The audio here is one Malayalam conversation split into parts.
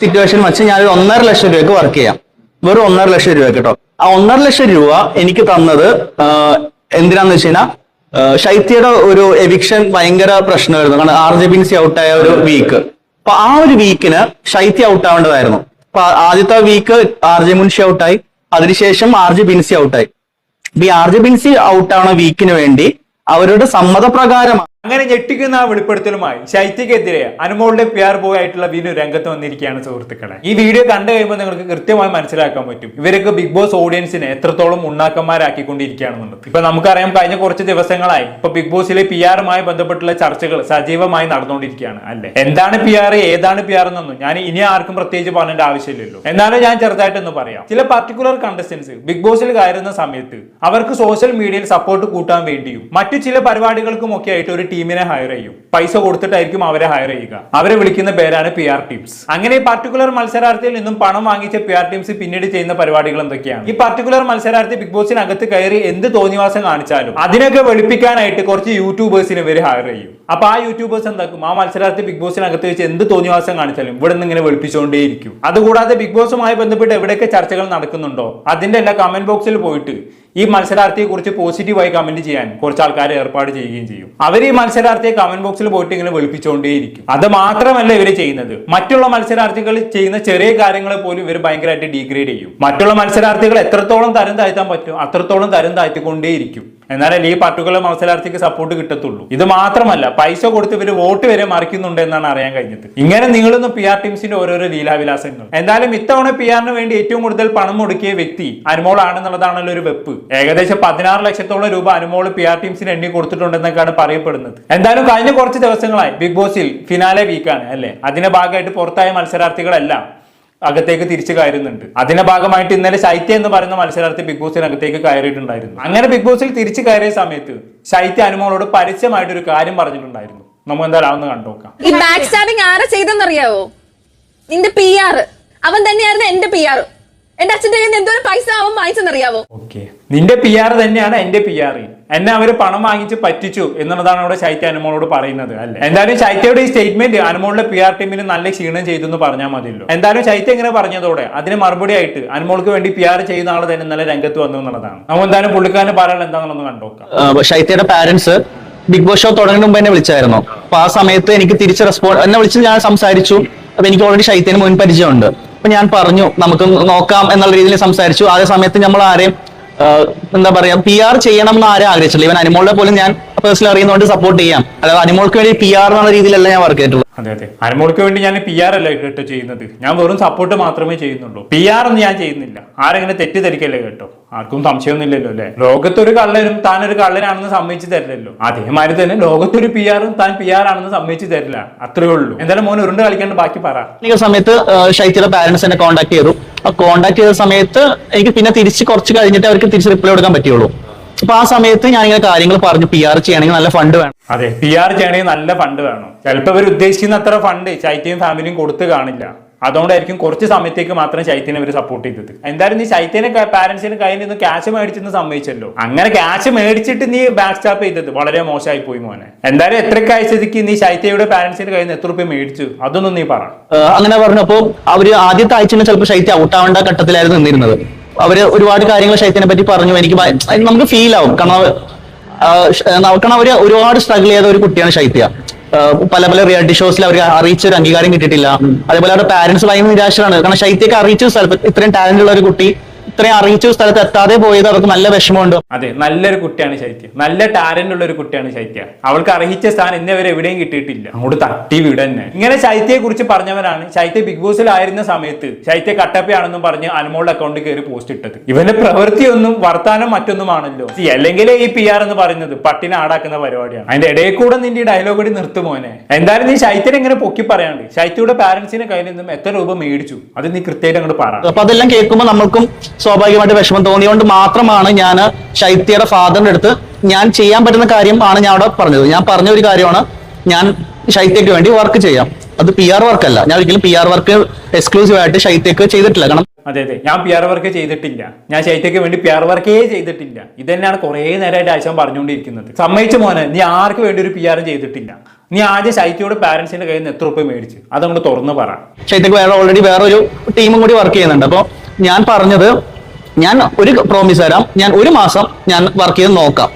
സിറ്റുവേഷൻ വെച്ച് ഞാൻ ഒരു ഒന്നര ലക്ഷം രൂപയ്ക്ക് വർക്ക് ചെയ്യാം. വെറും ഒന്നര ലക്ഷം രൂപ കേട്ടോ ആ ഒന്നര ലക്ഷം രൂപ എനിക്ക് തന്നത് എന്തിനാന്ന് വെച്ച് കഴിഞ്ഞാൽ ശൈത്യയുടെ ഒരു എവിക്ഷൻ ഭയങ്കര പ്രശ്നമായിരുന്നു. കാരണം ആർ ജെ ബിൻസി ഔട്ടായ ഒരു വീക്ക് അപ്പൊ ആ ഒരു വീക്കിന് ശൈത്യ ഔട്ട് ആവേണ്ടതായിരുന്നു. അപ്പൊ ആദ്യത്തെ വീക്ക് ആർ ജെ മുൻഷി ഔട്ടായി അതിനുശേഷം ആർ ജെ ബിൻസി ഔട്ടായി അപ്പൊ ഈ ആർ ജെ ബിൻസി ഔട്ടാവുന്ന വീക്കിന് വേണ്ടി അവരുടെ സമ്മതപ്രകാരം അങ്ങനെ ഞെട്ടിക്കുന്ന ആ വെളിപ്പെടുത്തലുമായി ശൈത്യക്കെതിരെ അനുമോളുടെ പി ആർ ബോയ് ആയിട്ടുള്ള വിനു രംഗത്ത് വന്നിരിക്കുകയാണ് സുഹൃത്തുക്കളെ. ഈ വീഡിയോ കണ്ടു കഴിയുമ്പോൾ നിങ്ങൾക്ക് കൃത്യമായി മനസ്സിലാക്കാൻ പറ്റും. ഇവരൊക്കെ ബിഗ് ബോസ് ഓഡിയൻസിനെ എത്രത്തോളം ഉണ്ണാക്കന്മാരാക്കിക്കൊണ്ടിരിക്കുകയാണെന്നുള്ളത് ഇപ്പൊ നമുക്കറിയാം കഴിഞ്ഞ കുറച്ച് ദിവസങ്ങളായി ഇപ്പൊ ബിഗ് ബോസിലെ പി ആറുമായി ബന്ധപ്പെട്ടുള്ള ചർച്ചകൾ സജീവമായി നടന്നുകൊണ്ടിരിക്കുകയാണ് അല്ലെ? എന്താണ് പി ആർ ഏതാണ് പി ആർ എന്നൊന്നും ഞാൻ ഇനി ആർക്കും പ്രത്യേകിച്ച് പറഞ്ഞേണ്ട ആവശ്യമില്ലല്ലോ. എന്നാലും ഞാൻ ചെറുതായിട്ടൊന്ന് പറയാം. ചില പർട്ടിക്കുലർ കണ്ടസ്റ്റൻസ് ബിഗ് ബോസിൽ കയറുന്ന സമയത്ത് അവർക്ക് സോഷ്യൽ മീഡിയയിൽ സപ്പോർട്ട് കൂട്ടാൻ വേണ്ടിയും മറ്റു ചില പരിപാടികൾക്കും ഒക്കെ ആയിട്ട് ഒരു ടീമിനെ ഹയർ ചെയ്യും. പൈസ കൊടുത്തിട്ടായിരിക്കും അവരെ ഹയർ ചെയ്യുക. അവരെ വിളിക്കുന്ന പേരാണ് പി ആർ ടീംസ് അങ്ങനെ പർട്ടിക്കുലർ മത്സരാർത്ഥിയിൽ നിന്നും പണം വാങ്ങിച്ച പി ആർ ടീംസ് പിന്നീട് ചെയ്യുന്ന പരിപാടികൾ എന്തൊക്കെയാണ്? ഈ പർട്ടിക്കുലർ മത്സരാർത്ഥി ബിഗ് ബോസിനകത്ത് കയറി എന്ത് തോന്നിവാസം കാണിച്ചാലും അതിനൊക്കെ വെളുപ്പിക്കാനായിട്ട് കുറച്ച് യൂട്യൂബേഴ്സിനെ ഇവർ ഹയർ ചെയ്യും. അപ്പൊ ആ യൂട്യൂബേഴ്സ് എന്താക്കും? ആ മത്സരാർത്ഥി ബിഗ് ബോസിനകത്ത് വെച്ച് എന്ത് തോന്നിവാസം കാണിച്ചാലും ഇവിടെ നിന്ന് ഇങ്ങനെ വെളുപ്പിച്ചുകൊണ്ടേയിരിക്കും അതുകൂടാതെ ബിഗ് ബോസുമായി ബന്ധപ്പെട്ട് എവിടെയൊക്കെ ചർച്ചകൾ നടക്കുന്നുണ്ടോ? അതിന്റെ എല്ലാ കമന്റ് ബോക്സിൽ പോയിട്ട് ഈ മത്സരാർത്ഥിയെ കുറിച്ച് പോസിറ്റീവായി കമന്റ് ചെയ്യാൻ കുറച്ച് ആൾക്കാരെ ഏർപ്പാട് ചെയ്യുകയും ചെയ്യും. അവർ ഈ മത്സരാർത്ഥിയെ കമന്റ് ബോക്സിൽ പോയിട്ട് ഇങ്ങനെ വെളുപ്പിച്ചുകൊണ്ടേയിരിക്കും അത് മാത്രമല്ല ഇവർ ചെയ്യുന്നത്. മറ്റുള്ള മത്സരാർത്ഥികൾ ചെയ്യുന്ന ചെറിയ കാര്യങ്ങളെ പോലും ഇവർ ഭയങ്കരമായിട്ട് ഡീഗ്രേഡ് ചെയ്യും. മറ്റുള്ള മത്സരാർത്ഥികൾ എത്രത്തോളം തരം താഴ്ത്താൻ പറ്റും അത്രത്തോളം തരം താഴ്ത്തിക്കൊണ്ടേയിരിക്കും. എന്നാലല്ലേ ഈ പർട്ടിക്കുലർ മത്സരാർത്ഥിക്ക് സപ്പോർട്ട് കിട്ടത്തുള്ളൂ. ഇത് മാത്രമല്ല പൈസ കൊടുത്ത് ഇവർ വോട്ട് വരെ മറിക്കുന്നുണ്ട് എന്നാണ് അറിയാൻ കഴിഞ്ഞത്. ഇങ്ങനെ നീളുന്ന പി ആർ ടീംസിന്റെ ഓരോരോ ലീലാവിലാസങ്ങൾ. എന്തായാലും ഇത്തവണ പി ആറിന് വേണ്ടി ഏറ്റവും കൂടുതൽ പണം മുടക്കിയ വ്യക്തി അനുമോൾ ആണെന്നുള്ളതാണല്ലോ ഒരു വെപ്പ്. ഏകദേശം പതിനാറ് ലക്ഷത്തോളം രൂപ അനുമോൾ പി ആർ ടീംസിന് എണ്ണി കൊടുത്തിട്ടുണ്ടെന്നൊക്കെയാണ് പറയപ്പെടുന്നത്. എന്തായാലും കഴിഞ്ഞ കുറച്ച് ദിവസങ്ങളായി ബിഗ് ബോസിൽ ഫിനാലെ വീക്കാണ് അല്ലെ? അതിന്റെ ഭാഗമായിട്ട് പുറത്തായ മത്സരാർത്ഥികളെല്ലാം അകത്തേക്ക് തിരിച്ചു കയറുന്നുണ്ട്. അതിന്റെ ഭാഗമായിട്ട് ഇന്നലെ ശൈത്യ എന്ന് പറയുന്ന മത്സരാർത്ഥി ബിഗ് ബോസിനകത്തേക്ക് കയറിയിട്ടുണ്ടായിരുന്നു. അങ്ങനെ ബിഗ് ബോസിൽ തിരിച്ചു കയറിയ സമയത്ത് ശൈത്യ അനുമോളോട് പരസ്യമായിട്ട് ഒരു കാര്യം പറഞ്ഞിട്ടുണ്ടായിരുന്നു. നമുക്ക് എന്തായാലും കണ്ടുനോക്കാം ഈ ബാക്ക് സ്റ്റാബിംഗ് ആരാ ചെയ്തെന്നറിയാവോ നിന്റെ പി ആർ അവൻ തന്നെയായിരുന്നു എന്റെ പി ആർ എന്റെ അച്ഛന്റെ കയ്യിൽ നിന്ന് എന്തോരം പൈസ അവൻ വാങ്ങിച്ചെന്നറിയാവോ? ഓക്കെ. നിന്റെ പി ആർ തന്നെയാണ് എന്റെ പി ആർ എന്നെ അവർ പണം വാങ്ങിച്ച് പറ്റിച്ചു എന്നുള്ളതാണ് അവിടെ ശൈത്യ അനുമോളോട് പറയുന്നത് അല്ലെ? എന്തായാലും ശൈത്യയുടെ ഈ സ്റ്റേറ്റ്മെന്റ് അനുമോളുടെ പി ആർ ടീമിന് നല്ല ക്ഷീണം ചെയ്തു എന്ന് പറഞ്ഞാൽ മതിയല്ലോ. എന്തായാലും ശൈത്യ ഇങ്ങനെ പറഞ്ഞതോടെ അതിന് മറുപടി ആയിട്ട് അനുമോൾക്ക് വേണ്ടി പി ആർ ചെയ്യുന്ന ആൾ തന്നെ നല്ല രംഗത്ത് വന്നു എന്നുള്ളതാണ്. നമുക്ക് എന്തായാലും പുള്ളിക്കാരന് പറയാനുള്ള എന്താണെന്നൊന്ന് കണ്ടോക്കാം ശൈത്യയുടെ പാരന്റ്സ് ബിഗ് ബോസ് ഷോ തുടങ്ങുന്ന മുമ്പ് എന്നെ വിളിച്ചായിരുന്നു. അപ്പൊ ആ സമയത്ത് എനിക്ക് തിരിച്ച് റെസ്പോണ്ട് എന്നെ വിളിച്ച് ഞാൻ സംസാരിച്ചു. അപ്പൊ എനിക്ക് ഓൾറെഡി ശൈത്യന് മുൻ പരിചയമുണ്ട് അപ്പൊ ഞാൻ പറഞ്ഞു നമുക്ക് നോക്കാം എന്നുള്ള രീതിയിൽ സംസാരിച്ചു. ആ സമയത്ത് നമ്മൾ ആരെയും എന്താ പറയാ പി ആർ ചെയ്യണം എന്ന് ആരും ആഗ്രഹിച്ചില്ല ഇവൻ അനിമോളിനെ പോലും ഞാൻ പേഴ്സണൽ അറിയുന്നതുകൊണ്ട് സപ്പോർട്ട് ചെയ്യാം. അതായത് അനിമോൾക്ക് വേണ്ടി പി ആർ എന്നുള്ള രീതിയിലല്ല ഞാൻ വർക്ക് ചെയ്തിട്ടുള്ളത്. അതെ അതെ. അനിമോൾക്ക് വേണ്ടി ഞാൻ പി ആർ അല്ല കേട്ടോ ചെയ്യുന്നത്? ഞാൻ വെറും സപ്പോർട്ട് മാത്രമേ ചെയ്യുന്നുള്ളൂ. പി ആർ ഒന്നും ഞാൻ ചെയ്യുന്നില്ല. ആരെങ്ങനെ തെറ്റിദ്ധരിക്കല്ലേ കേട്ടോ? ആർക്കും സംശയമൊന്നുമില്ലല്ലോ അല്ലെ? ലോകത്തൊരു കള്ളനും താൻ ഒരു കള്ളനാണെന്ന് സമ്മതിച്ചു തരില്ലല്ലോ. അതേമാതിരി തന്നെ ലോകത്തൊരു പി ആറും താൻ പി ആർ ആണെന്ന് സമ്മതിച്ചു തരില്ല. അത്രേ ഉള്ളൂ. എന്തായാലും മോൻ ഉരുണ്ട് കളിക്കാണ്ട് ബാക്കി പറ. ഈ സമയത്ത് ഷൈത്തിയുടെ പാരന്റ്സ് എന്നെ കോൺടാക്ട് ചെയ്തു. ആ കോൺടാക്ട് ചെയ്ത സമയത്ത് എനിക്ക് പിന്നെ തിരിച്ച് കുറച്ച് കഴിഞ്ഞിട്ട് അവർക്ക് തിരിച്ച് റിപ്ലൈ കൊടുക്കാൻ പറ്റുള്ളൂ. അപ്പൊ ആ സമയത്ത് ഞാൻ ഇങ്ങനെ കാര്യങ്ങൾ പറഞ്ഞു പി ആർ ചെയ്യണമെങ്കിൽ നല്ല ഫണ്ട് വേണം. അതെ പി ആർ ചെയ്യണമെങ്കിൽ നല്ല ഫണ്ട് വേണം. ചിലപ്പോൾ അവർ ഉദ്ദേശിക്കുന്ന അത്ര ഫണ്ട് ചൈറ്റയും ഫാമിലിയും കൊടുത്ത് കാണില്ല. അതുകൊണ്ടായിരിക്കും കുറച്ച് സമയത്തേക്ക് മാത്രം ശൈത്യനെ അവർ സപ്പോർട്ട് ചെയ്തത്. എന്തായാലും നീ ശൈത്യനെ പാരന്റ്സിന് കയ്യിൽ നിന്ന് ക്യാഷ് മേടിച്ചെന്ന് സമ്മതിച്ചല്ലോ. അങ്ങനെ ക്യാഷ് മേടിച്ചിട്ട് നീ ബാക്ക് സ്റ്റാപ്പ് ചെയ്തത് വളരെ മോശമായി പോയി മോനെ. എന്തായാലും എത്രയൊക്കെ അയച്ചതിക്ക് നീ ശൈത്യയുടെ പാരന്റ്സിന് കയ്യിൽ നിന്ന് എത്ര രൂപ മേടിച്ചു? അതൊന്നും നീ പറ. അങ്ങനെ പറഞ്ഞപ്പോ അവർ ആദ്യത്തെ ആഴ്ച ചിലപ്പോൾ ശൈത്യ ഔട്ടാവേണ്ട ഘട്ടത്തിലായിരുന്നു നിന്നിരുന്നത്. അവർ ഒരുപാട് കാര്യങ്ങൾ ശൈത്യനെ പറ്റി പറഞ്ഞു. എനിക്ക് നമുക്ക് ഫീൽ ആവും. കാരണം കാരണം അവർ ഒരുപാട് സ്ട്രഗിൾ ചെയ്ത ഒരു കുട്ടിയാണ് ശൈത്യ. പല പല റിയാലിറ്റി ഷോസിൽ അവർ അറിയിച്ച ഒരു അംഗീകാരം കിട്ടിയിട്ടില്ല. അതേപോലെ അവരുടെ പാരന്റ്സ് ഭയങ്കര നിരാശരാണ്. കാരണം ശൈത്യക്ക് അറിയിച്ച സ്ഥലത്ത് ഇത്രയും ടാലന്റ് ഉള്ള ഒരു കുട്ടി ഇത്രയും അറിയിച്ച സ്ഥലത്ത് എത്താതെ പോയത് അവർക്ക് നല്ല വിഷമമുണ്ട്. അതെ നല്ലൊരു കുട്ടിയാണ് ശൈത്യ. നല്ല ടാലന്റ് ഉള്ള ഒരു കുട്ടിയാണ് ശൈത്യ. അവൾക്ക് അർഹിച്ച സ്ഥാനം ഇന്നേ വരെ എവിടെയും കിട്ടിയിട്ടില്ല. അങ്ങോട്ട് തട്ടി വിടന്നെ ഇങ്ങനെ ശൈത്യയെ കുറിച്ച് പറഞ്ഞവരാണ് ശൈത്യ ബിഗ് ബോസിൽ ആയിരുന്ന സമയത്ത് ശൈത്യ കട്ടപ്പയാണെന്നും പറഞ്ഞ് അനുമോളുടെ അക്കൗണ്ടിൽ കയറി പോസ്റ്റ് ഇട്ടത്. ഇവന്റെ പ്രവൃത്തിയൊന്നും വർത്താനം മറ്റൊന്നുമാണല്ലോ. അല്ലെങ്കിൽ ഈ പി ആർ എന്ന് പറയുന്നത് പട്ടിനെ ആടാക്കുന്ന പരിപാടിയാണ്. അതിന്റെ ഇടയിൽ കൂടെ നിന്റെ ഈ ഡയലോഗ് കൂടി നിർത്തുമോനെ എന്തായാലും നീ ശൈത്യനെ ഇങ്ങനെ പൊക്കി പറയാണ്ട് ശൈത്യയുടെ പാരന്റ്സിന്റെ കയ്യിൽ നിന്നും എത്ര രൂപ മേടിച്ചു? അത് നീ കൃത്യമായിട്ട് അങ്ങോട്ട് പറ. അപ്പൊ അതെല്ലാം കേൾക്കുമ്പോൾ നമ്മൾക്കും സ്വാഭാവികമായിട്ട് വിഷമം തോന്നിയോണ്ട് മാത്രമാണ് ഞാൻ ശൈത്യയുടെ ഫാദറിന്റെ അടുത്ത് ഞാൻ ചെയ്യാൻ പറ്റുന്ന കാര്യം ആണ് ഞാൻ അവിടെ പറഞ്ഞത്. ഞാൻ പറഞ്ഞ ഒരു കാര്യമാണ് ഞാൻ ശൈത്യക്ക് വേണ്ടി വർക്ക് ചെയ്യാം. അത് പി ആർ വർക്ക് അല്ല. ഞാൻ ഒരിക്കലും പി ആർ വർക്ക് എക്സ്ക്ലൂസീവ് ആയിട്ട് ശൈത്യക്ക് ചെയ്തിട്ടില്ല. കാരണം അതെ അതെ. ഞാൻ പി ആർ വർക്ക് ചെയ്തിട്ടില്ല. ഞാൻ ശൈത്യക്ക് വേണ്ടി പി ആർ വർക്കേ ചെയ്തിട്ടില്ല. ഇത് തന്നെയാണ് കുറേ നേരമായിട്ട് ആശാൻ പറഞ്ഞുകൊണ്ടിരിക്കുന്നത്. സമ്മതിച്ചു മോനെ നീ ആർക്ക് വേണ്ടി ഒരു പി ആർ ചെയ്തിട്ടില്ല? നീ ആദ്യം ശൈത്യയുടെ പാരന്റ്സിന്റെ കയ്യിൽ നിന്ന് എത്ര രൂപ മേടിച്ച്? അതങ്ങോട്ട് തുറന്ന് പറ. ശൈത്യക്ക് വേറെ ഓൾറെഡി വേറൊരു ടീമും കൂടി വർക്ക് ചെയ്യുന്നുണ്ട്. അപ്പോൾ ഞാൻ പറഞ്ഞത് ഞാൻ ഒരു പ്രോമിസ് തരാം. ഞാൻ ഒരു മാസം ഞാൻ വർക്ക് ചെയ്ത് നോക്കാം.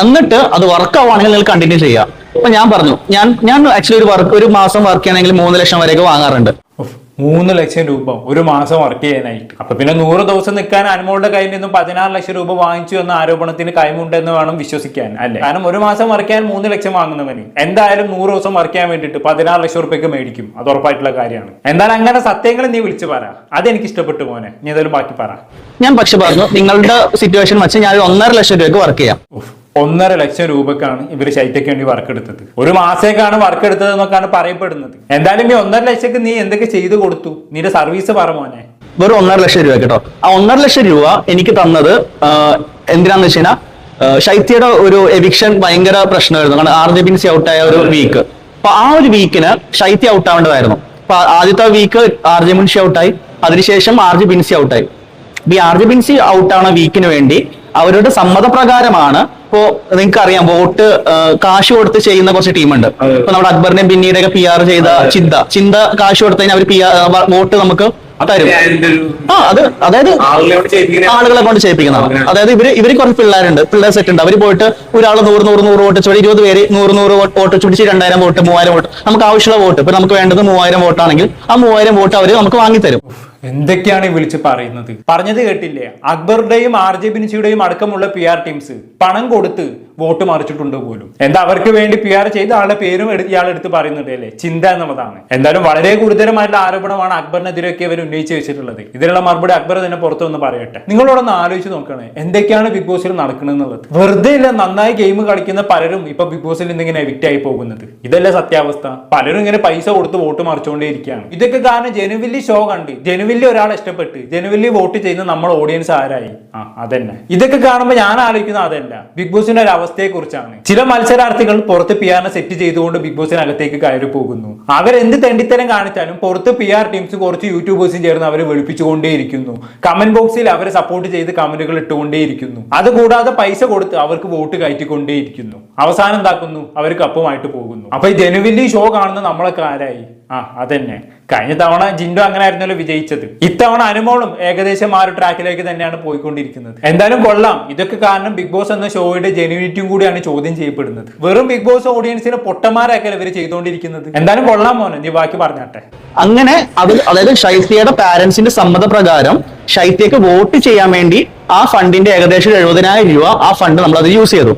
എന്നിട്ട് അത് വർക്ക് ആവുകയാണെങ്കിൽ നിങ്ങൾ കണ്ടിന്യൂ ചെയ്യാം. അപ്പൊ ഞാൻ പറഞ്ഞു ഞാൻ ഞാൻ ആക്ച്വലി ഒരു വർക്ക് ഒരു മാസം വർക്ക് ചെയ്യണമെങ്കിൽ മൂന്ന് ലക്ഷം വരെയൊക്കെ വാങ്ങാറുണ്ട്. മൂന്ന് ലക്ഷം രൂപ ഒരു മാസം വർക്ക് ചെയ്യാനായിട്ട്. അപ്പൊ പിന്നെ നൂറ് ദിവസം നിൽക്കാൻ അനുമോളുടെ കയ്യിൽ നിന്നും പതിനാറ് ലക്ഷം രൂപ വാങ്ങിച്ചു എന്ന ആരോപണത്തിന് കൈമുണ്ടെന്ന് വേണം വിശ്വസിക്കാൻ അല്ലെ? കാരണം ഒരു മാസം വർക്ക് ചെയ്യാൻ മൂന്ന് ലക്ഷം വാങ്ങുന്നവന് എന്തായാലും നൂറ് ദിവസം വർക്ക് ചെയ്യാൻ വേണ്ടിയിട്ട് പതിനാറ് ലക്ഷം റുപ്യക്ക് മേടിക്കും. അത് ഉറപ്പായിട്ടുള്ള കാര്യമാണ്. എന്തായാലും അങ്ങനെ സത്യങ്ങൾ നീ വിളിച്ചു പറ. അതെനിക്ക് ഇഷ്ടപ്പെട്ടു മോനെ. നീ ഏതായാലും ബാക്കി പറ. ഞാൻ പക്ഷെ പറഞ്ഞു നിങ്ങളുടെ സിറ്റുവേഷൻ വെച്ച് ഞാൻ ഒന്നര ലക്ഷം രൂപയ്ക്ക് വർക്ക് ചെയ്യാം. ഒന്നര ലക്ഷം രൂപക്കാണ് ഇവർ ശൈത്യക്ക് വേണ്ടി വർക്ക് എടുത്തത് ഒരു മാസേക്കാണ് വർക്ക് എടുത്തത് എന്നൊക്കെയാണ് പറയപ്പെടുന്നത്. എന്തായാലും ഈ ഒന്നര ലക്ഷക്ക് നീ എന്തൊക്കെ ചെയ്തു കൊടുത്തു? നിന്റെ സർവീസ് പറ മോനെ. വെറും ഒന്നര ലക്ഷം രൂപ കേട്ടോ. ആ ഒന്നര ലക്ഷം രൂപ എനിക്ക് തന്നത് എന്തിനാന്ന് വെച്ച് ശൈത്യയുടെ ഒരു എവിക്ഷൻ ഭയങ്കര പ്രശ്നമായിരുന്നു. കാരണം ആർ ജെ ബിൻസി ഔട്ടായ ഒരു വീക്ക് അപ്പൊ ആ ഒരു വീക്കിന് ശൈത്യ ഔട്ട് ആവേണ്ടതായിരുന്നു. അപ്പൊ ആദ്യത്തെ വീക്ക് ആർ ജെ മുൻഷി ഔട്ടായി അതിനുശേഷം ആർ ജെ ബിൻസി ഔട്ടായി ഈ ആർ ജെ ബിൻസി ഔട്ടാണ് വീക്കിന് വേണ്ടി അവരുടെ സമ്മതപ്രകാരമാണ് ഇപ്പോ നിങ്ങൾക്ക് അറിയാം വോട്ട് കാശ് കൊടുത്ത് ചെയ്യുന്ന കുറച്ച് ടീമുണ്ട്. ഇപ്പൊ നമ്മുടെ അക്ബറിനെ പിന്നീട് ഒക്കെ പി ആർ ചെയ്ത ചിന്ത. ചിന്ത കാശ് കൊടുത്തതിന് അവർ പി ആർ വോട്ട് നമുക്ക് തരും. ആ അത് അതായത് ആളുകളെ കൊണ്ട് ചെയ്യിപ്പിക്കുന്നതാണ് അതായത് ഇവർ ഇവർ കുറച്ച് പിള്ളേരുണ്ട്. പിള്ളേർ സെറ്റ് ഉണ്ട്. അവർ പോയിട്ട് ഒരാൾ നൂറ് നൂറ് നൂറ് വോട്ട് വെച്ച് ഇരുപത് പേര് നൂറ് നൂറ് വോട്ട് വോട്ട് പിടിച്ച് രണ്ടായിരം വോട്ട് മൂവായിരം വോട്ട്. നമുക്ക് ആവശ്യമുള്ള വോട്ട്. ഇപ്പൊ നമുക്ക് വേണ്ടത് മൂവായിരം വോട്ടാണെങ്കിൽ ആ മൂവായിരം വോട്ട് അവർ നമുക്ക് വാങ്ങിത്തരും. എന്തൊക്കെയാണ് വിളിച്ച് പറയുന്നത്? പറഞ്ഞത് കേട്ടില്ലേ? അക്ബറുടെയും ആർ ജെ ബിൻസിയുടെയും അടക്കമുള്ള പി ആർ ടീംസ് പണം കൊടുത്ത് വോട്ട് മറിച്ചിട്ടുണ്ട് പോലും. എന്താ അവർക്ക് വേണ്ടി പി ആർ ചെയ്ത ആളുടെ പേരും ഇയാൾ എടുത്ത് പറയുന്നുണ്ട് അല്ലേ? ചിന്ത എന്നുള്ളതാണ്. എന്തായാലും വളരെ ഗുരുതരമായിട്ടുള്ള ആരോപണമാണ് അക്ബറിനെതിരെയൊക്കെ അവർ ഉന്നയിച്ച് വെച്ചിട്ടുള്ളത്. ഇതിനുള്ള മറുപടി അക്ബർ തന്നെ പുറത്തു വന്ന് പറയട്ടെ. നിങ്ങളോടൊന്ന് ആലോചിച്ച് നോക്കണേ. എന്തൊക്കെയാണ് ബിഗ് ബോസിൽ നടക്കണമെന്നുള്ളത് വെറുതെ ഇല്ല നന്നായി ഗെയിം കളിക്കുന്ന പലരും ഇപ്പൊ ബിഗ് ബോസിൽ നിന്ന് ഇങ്ങനെ എവിക്റ്റ് ആയി പോകുന്നത്. ഇതല്ലേ സത്യാവസ്ഥ? പലരും ഇങ്ങനെ പൈസ കൊടുത്ത് വോട്ട് മറിച്ചുകൊണ്ടേയിരിക്കുകയാണ് ഇതൊക്കെ കാരണം ജനുവില്ലി ഷോ കണ്ട് ജനുവില്ലി ഒരാളെ ഇഷ്ടപ്പെട്ട് ജനുവില്ലി വോട്ട് ചെയ്യുന്ന നമ്മൾ ഓഡിയൻസ് ആരായി? ആ അതന്നെ. ഇതൊക്കെ കാണുമ്പോൾ ഞാൻ ആലോചിക്കുന്നത് അതല്ല. ബിഗ് ബോസിന്റെ ഒരു അവസ്ഥയെ കുറിച്ചാണ് ചില മത്സരാർത്ഥികൾ പുറത്ത് പി ആറിനെ സെറ്റ് ചെയ്തുകൊണ്ട് ബിഗ് ബോസിനകത്തേക്ക് കയറി പോകുന്നു. അവരെന്ത് തെണ്ടിത്തരം കാണിച്ചാലും പുറത്ത് പി ആർ ടീംസ് കുറച്ച് യൂട്യൂബേഴ്സും ചേർന്ന് അവരെ വെളുപ്പിച്ചുകൊണ്ടേയിരിക്കുന്നു. കമന്റ് ബോക്സിൽ അവരെ സപ്പോർട്ട് ചെയ്ത് കമന്റുകൾ ഇട്ടുകൊണ്ടേയിരിക്കുന്നു. അതുകൂടാതെ പൈസ കൊടുത്ത് അവർക്ക് വോട്ട് കയറ്റിക്കൊണ്ടേയിരിക്കുന്നു. അവസാനം താക്കുന്നു അവർ കപ്പുമായിട്ട് പോകുന്നു. അപ്പൊ ജനുവിന്റെ ഷോ കാണുന്ന നമ്മളൊക്കെ ആരായി? ആ അതന്നെ. കഴിഞ്ഞ തവണ ജിൻഡോ അങ്ങനെ ആയിരുന്നല്ലോ വിജയിച്ചത്. ഇത്തവണ അനുമോളും ഏകദേശം ആ ഒരു ട്രാക്കിലേക്ക് തന്നെയാണ് പോയിക്കൊണ്ടിരിക്കുന്നത്. എന്തായാലും കൊള്ളാം. ഇതൊക്കെ കാരണം ബിഗ് ബോസ് എന്ന ഷോയുടെ ജെനുവിനിറ്റിയും കൂടിയാണ് ചോദ്യം ചെയ്യപ്പെടുന്നത്. വെറും ബിഗ് ബോസ് ഓഡിയൻസിനെ പൊട്ടന്മാരാക്കല്ലേ ഇവർ ചെയ്തുകൊണ്ടിരിക്കുന്നത്? എന്തായാലും കൊള്ളാം മോനെ. നീ ബാക്കി പറഞ്ഞാട്ടെ. അങ്ങനെ അവർ അതായത് ഷൈസിയുടെ പാരന്റ്സിന്റെ സമ്മതപ്രകാരം ശൈത്യക്ക് വോട്ട് ചെയ്യാൻ വേണ്ടി ആ ഫണ്ടിന്റെ ഏകദേശം എഴുപതിനായിരം രൂപ ആ ഫണ്ട് നമ്മൾ അത് യൂസ് ചെയ്തു.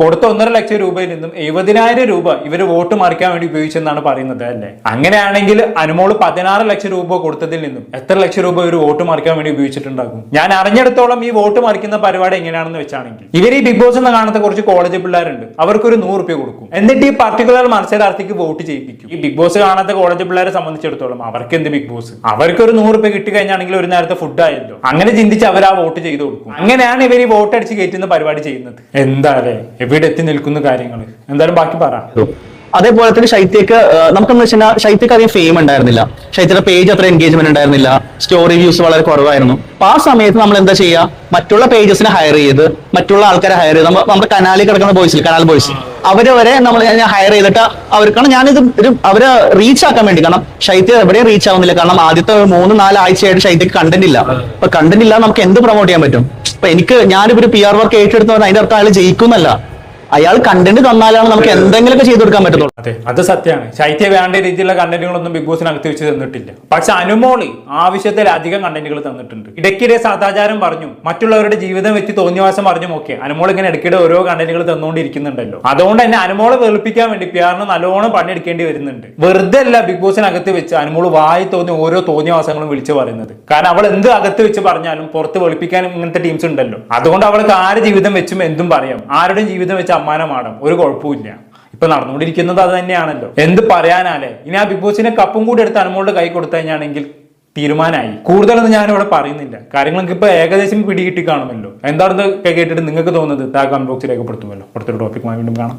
കൊടുത്ത ഒന്നര ലക്ഷം രൂപയിൽ നിന്നും എഴുപതിനായിരം രൂപ ഇവർ വോട്ട് മറിക്കാൻ വേണ്ടി ഉപയോഗിച്ചെന്നാണ് പറയുന്നത് അല്ലേ? അങ്ങനെയാണെങ്കിൽ അനുമോൾ പതിനാറ് ലക്ഷം രൂപ കൊടുത്തതിൽ നിന്നും എത്ര ലക്ഷം രൂപ ഒരു വോട്ട് മറിക്കാൻ വേണ്ടി ഉപയോഗിച്ചിട്ടുണ്ടാകും? ഞാൻ അറിഞ്ഞിടത്തോളം ഈ വോട്ട് മറിക്കുന്ന പരിപാടി എങ്ങനെയാണെന്ന് വെച്ചാണെങ്കിൽ ഇവർ ഈ ബിഗ് ബോസ് എന്ന് കാണുന്ന കുറച്ച് കോളേജ് പിള്ളേരുണ്ട്. അവർക്ക് ഒരു നൂറ് രൂപ കൊടുക്കും. എന്നിട്ട് ഈ പർട്ടിക്കുലർ മത്സരാർത്ഥിക്ക് വോട്ട് ചെയ്യിപ്പിക്കും ഈ ബിഗ് ബോസ് കാണാത്ത കോളേജ് പിള്ളേരെ സംബന്ധിച്ചിടത്തോളം അവർക്ക് എന്ത് ബിഗ് ബോസ്? അവർക്ക് ഒരു നൂറ് രൂപ കിട്ടി കഴിഞ്ഞാണെങ്കിൽ ഒരു നേരത്തെ ഫുഡ് ആയല്ലോ. അങ്ങനെ ചിന്തിച്ച് അവർ ആ വോട്ട് ചെയ്തു കൊടുക്കും. അങ്ങനെയാണ് ഇവർ ഈ വോട്ട് അടിച്ച് കയറ്റുന്ന പരിപാടി ചെയ്യുന്നത്. എന്താ അല്ലേ? എവിടെ എത്തി നിൽക്കുന്ന കാര്യങ്ങൾ എന്തായാലും ബാക്കി പറ. അതേപോലെ തന്നെ ശൈത്യക്ക് നമുക്കെന്ന് വെച്ചാൽ ശൈത്യക്ക് അധികം ഫെയിം ഉണ്ടായിരുന്നില്ല. ശൈത്യയുടെ പേജ് അത്ര എൻഗേജ്മെന്റ് ഉണ്ടായിരുന്നില്ല. സ്റ്റോറി വ്യൂസ് വളരെ കുറവായിരുന്നു. അപ്പൊ ആ സമയത്ത് നമ്മൾ എന്താ ചെയ്യുക മറ്റുള്ള പേജസിനെ ഹയർ ചെയ്ത് മറ്റുള്ള ആൾക്കാരെ ഹയർ ചെയ്ത് നമ്മൾ നമ്മുടെ കനാലിൽ കിടക്കുന്ന ബോയ്സിൽ കനാൽ ബോയ്സ് അവരെ വരെ നമ്മൾ ഹയർ ചെയ്തിട്ട് അവർക്കാണ് ഞാനിത് ഒരു അവരെ റീച്ച് ആക്കാൻ വേണ്ടി. കാരണം ശൈത്യ എവിടെയും റീച്ച് ആവുന്നില്ല. കാരണം ആദ്യത്തെ മൂന്ന് നാല് ആഴ്ചയായിട്ട് ശൈത്യക്ക് കണ്ടന്റ് ഇല്ല. അപ്പൊ കണ്ടന്റ് ഇല്ല നമുക്ക് എന്ത് പ്രൊമോട്ട് ചെയ്യാൻ പറ്റും? അപ്പൊ എനിക്ക് ഞാനിപ്പോ ഒരു പി ആർ വർക്ക് ഏറ്റെടുത്ത് അതിന്റെ അർത്ഥം അയാൾ ജയിക്കുന്നല്ല അയാൾ കണ്ടന്റ് തന്നാലാണ് നമുക്ക് എന്തെങ്കിലുമൊക്കെ ചെയ്തു കൊടുക്കാൻ പറ്റുന്നത് അതെ. അത് സത്യമാണ്. ശൈത്യ വേണ്ട രീതിയിലുള്ള കണ്ടന്റുകളൊന്നും ബിഗ് ബോസിനകത്ത് വെച്ച് തന്നിട്ടില്ല. പക്ഷെ അനുമോൾ ആവശ്യത്തിൽ അധികം കണ്ടന്റുകൾ തന്നിട്ടുണ്ട്. ഇടയ്ക്കിടെ സദാചാരം പറഞ്ഞു മറ്റുള്ളവരുടെ ജീവിതം വെച്ച് തോന്നിവാസം പറഞ്ഞു ഒക്കെ അനുമോൾ ഇങ്ങനെ ഇടയ്ക്കിടെ ഓരോ കണ്ടന്റുകൾ തന്നുകൊണ്ടിരിക്കുന്നുണ്ടല്ലോ. അതുകൊണ്ട് തന്നെ അനുമോളെ വെളുപ്പിക്കാൻ വേണ്ടി പിയാറിന് നല്ലോണം പണിയെടുക്കേണ്ടി വരുന്നുണ്ട്. വെറുതെ അല്ല ബിഗ് ബോസിനകത്ത് വെച്ച് അനുമോൾ വായി തോന്നി ഓരോ തോന്നിവാസങ്ങളും വിളിച്ചു പറയുന്നത്. കാരണം അവൾ എന്ത് അകത്ത് വെച്ച് പറഞ്ഞാലും പുറത്ത് വെളുപ്പിക്കാനും ഇങ്ങനത്തെ ടീംസ് ഉണ്ടല്ലോ. അതുകൊണ്ട് അവൾക്ക് ആര് ജീവിതം വെച്ചും എന്തും പറയാം. ആരുടെയും ജീവിതം വെച്ച് അമ്മാനമാടാം ഒരു കുഴപ്പമില്ല ഇപ്പൊ നടന്നുകൊണ്ടിരിക്കുന്നത് അത് തന്നെയാണല്ലോ. എന്ത് പറയാനാലേ? ഇനി ആ ബിഗ് ബോസിനെ കപ്പും കൂടി എടുത്ത് അനുമോളുടെ കൈ കൊടുത്തു കഴിഞ്ഞാണെങ്കിൽ തീരുമാനമായി കൂടുതലൊന്നും ഞാനിവിടെ പറയുന്നില്ല. കാര്യങ്ങൾ നിങ്ങൾക്ക് ഇപ്പൊ ഏകദേശം പിടികിട്ടി കാണുമല്ലോ. എന്താണെന്ന് കേട്ടിട്ട് നിങ്ങൾക്ക് തോന്നുന്നത് താ കമന്റ് ബോക്സിൽ രേഖപ്പെടുത്തുമല്ലോ. അടുത്തൊരു ടോപ്പിക്കുമായി വീണ്ടും കാണാം.